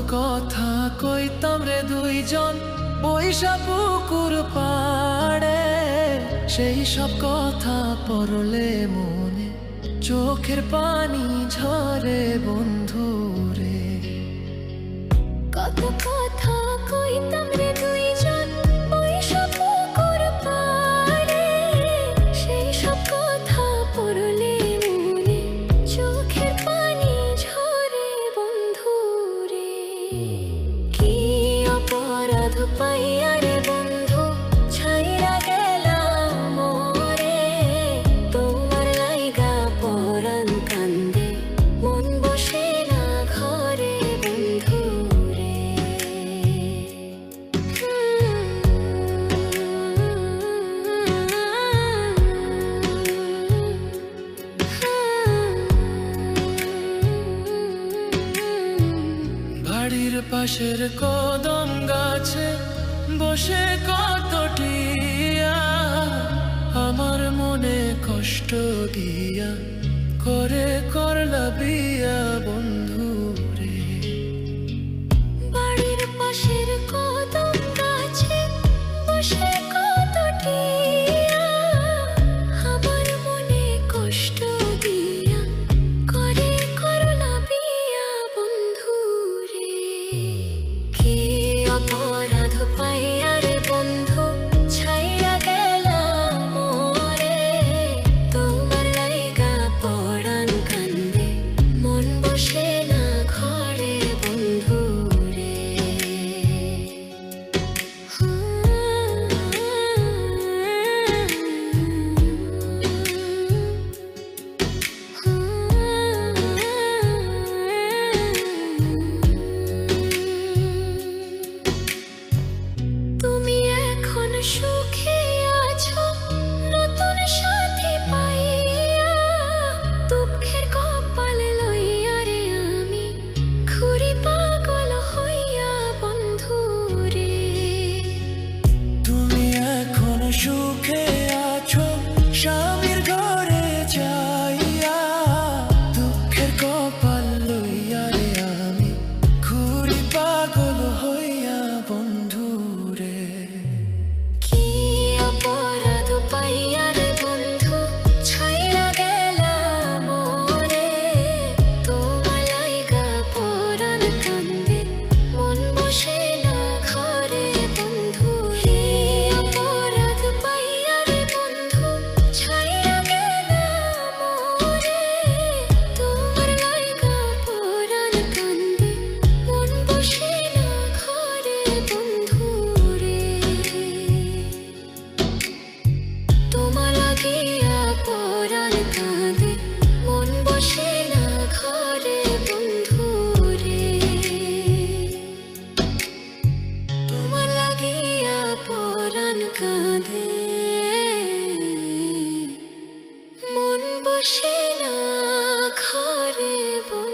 কথা কইতাম রে দুইজন। বৈশা পুকুর পাড়ে সেই সব কথা পড়লে মনে চোখের পানি ঝরে বন্ধু। পাশের কদম গাছে বসে করে বল